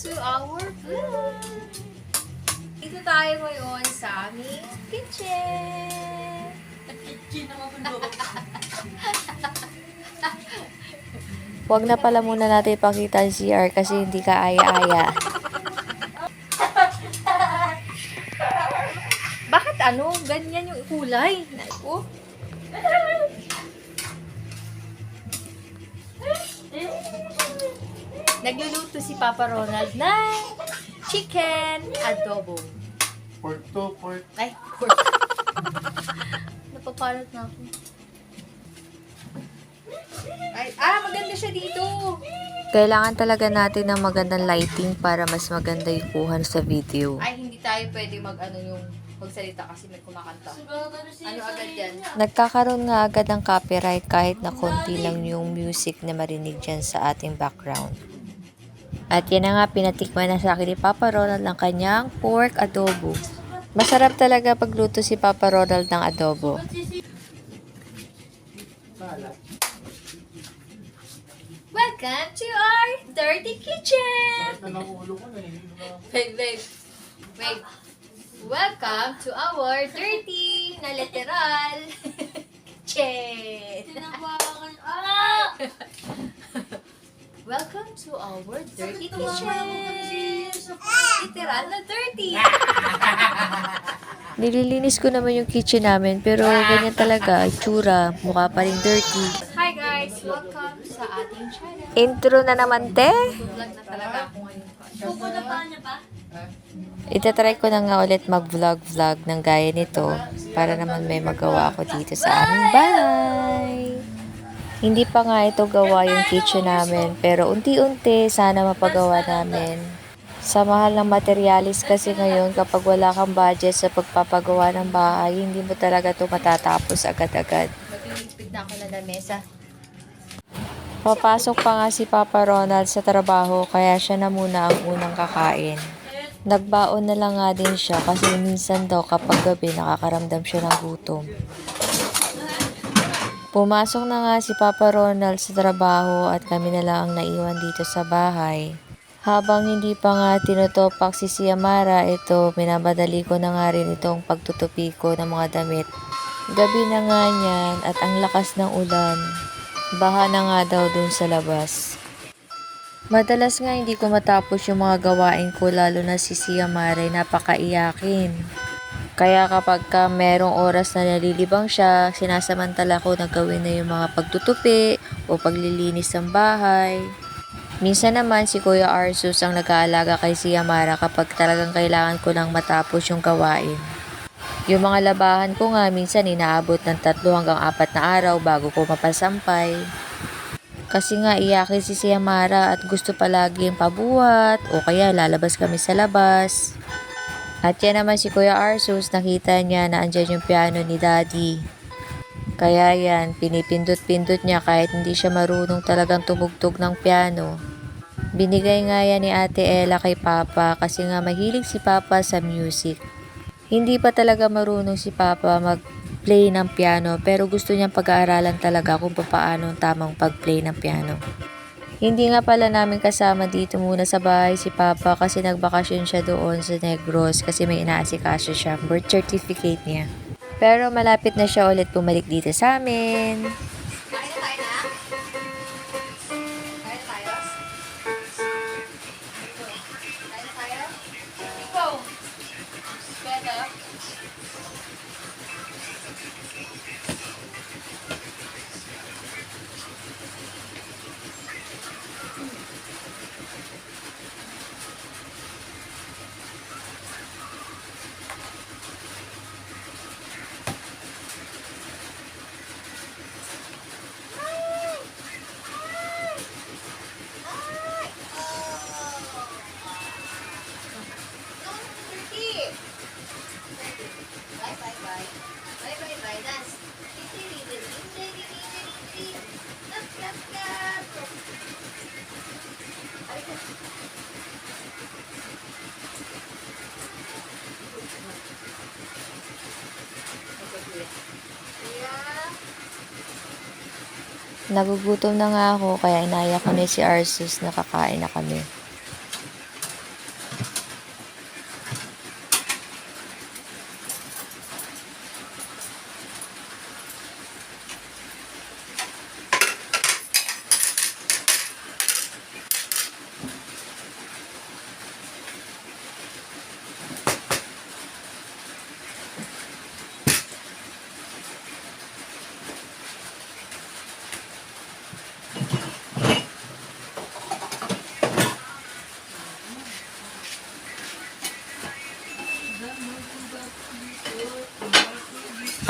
to our vlog! Dito tayo ngayon sa aming kitchen! Huwag na pala muna natin ipakita ang CR kasi hindi ka aya-aya. Bakit ano? Ganyan yung kulay. Naku. Nagluluto si Papa Ronald ng chicken adobo. Pork to, pork. Ay, pork. Napapalat na ako. Ay, ah, maganda siya dito. Kailangan talaga natin ng magandang lighting para mas maganda yung kuhan sa video. Ay, hindi tayo pwede mag ano yung magsalita kasi may kumakanta. Ano agad yan? Nagkakaroon nga agad ng copyright kahit na konti lang yung music na marinig dyan sa ating background. At yan na nga, pinatikman na sa akin ni Papa Ronald ang kanyang pork adobo. Masarap talaga pagluto si Papa Ronald ng adobo. Welcome to our dirty kitchen! Wait, wait. Wait. Welcome to our dirty na literal kitchen. Welcome to our dirty kitchen. Literal na dirty. Nililinis ko naman yung kitchen namin pero ganyan talaga, itsura, mukha pa rin dirty. Hi guys! Welcome sa ating channel. Intro na naman, te! Vlog na talaga ako ngayon. Itatry ko na nga ulit mag-vlog-vlog ng gaya nito para naman may magawa ako dito sa aming bahay. Hindi pa nga ito gawa yung kitchen namin pero unti-unti sana mapagawa namin. Sa mahal ng materialis kasi ngayon kapag wala kang budget sa pagpapagawa ng bahay, hindi mo talaga ito matatapos agad-agad. Mag-iispit na ako na lamesa. Papasok pa nga si Papa Ronald sa trabaho kaya siya na muna ang unang kakain. Nagbaon na lang nga din siya kasi minsan daw kapag gabi nakakaramdam siya ng gutom. Pumasok na nga si Papa Ronald sa trabaho at kami na lang ang naiwan dito sa bahay. Habang hindi pa nga tinutopak si Siamara, ito, minabadali ko na nga rin itong pagtutupi ko ng mga damit. Gabi na nga niyan at ang lakas ng ulan. Baha na nga daw dun sa labas. Madalas nga hindi ko matapos yung mga gawain ko lalo na si Siamara napakaiyakin. Kaya kapag ka merong oras na nalilibang siya, sinasamantala ko na gawin na yung mga pagtutupi o paglilinis ng bahay. Minsan naman si Kuya Arsus ang nag-aalaga kay Siamara kapag talagang kailangan ko lang matapos yung gawain. Yung mga labahan ko nga minsan inaabot ng tatlo hanggang apat na araw bago ko mapasampay. Kasi nga iyakin si Siamara at gusto palagi yung pabuhat o kaya lalabas kami sa labas. At yan naman si Kuya Arsus, nakita niya na andyan yung piano ni Daddy. Kaya yan, pinipindot-pindot niya kahit hindi siya marunong talagang tumugtog ng piano. Binigay nga yan ni Ate Ella kay Papa kasi nga mahilig si Papa sa music. Hindi pa talaga marunong si Papa mag-play ng piano pero gusto niyang pag-aaralan talaga kung paano ang tamang pag-play ng piano. Hindi nga pala namin kasama dito muna sa bahay si Papa kasi nagbakasyon siya doon sa Negros kasi may inaasikaso siya, birth certificate niya. Pero malapit na siya ulit bumalik dito sa amin. Nagugutom na nga ako kaya inaya ko ni si Arsus na kakain na kami.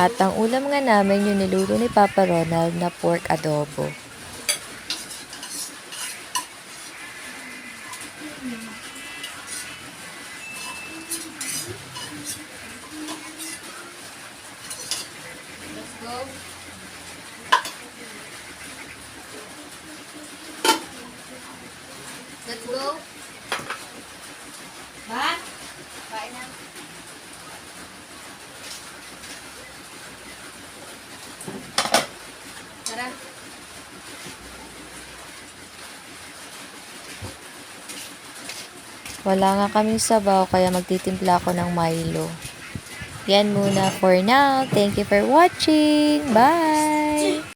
At ang ulam nga namin yung niluto ni Papa Ronald na pork adobo. Let's go. Wala nga kaming sabaw kaya magtitimpla ako ng Milo. Yan muna for now. Thank you for watching. Bye!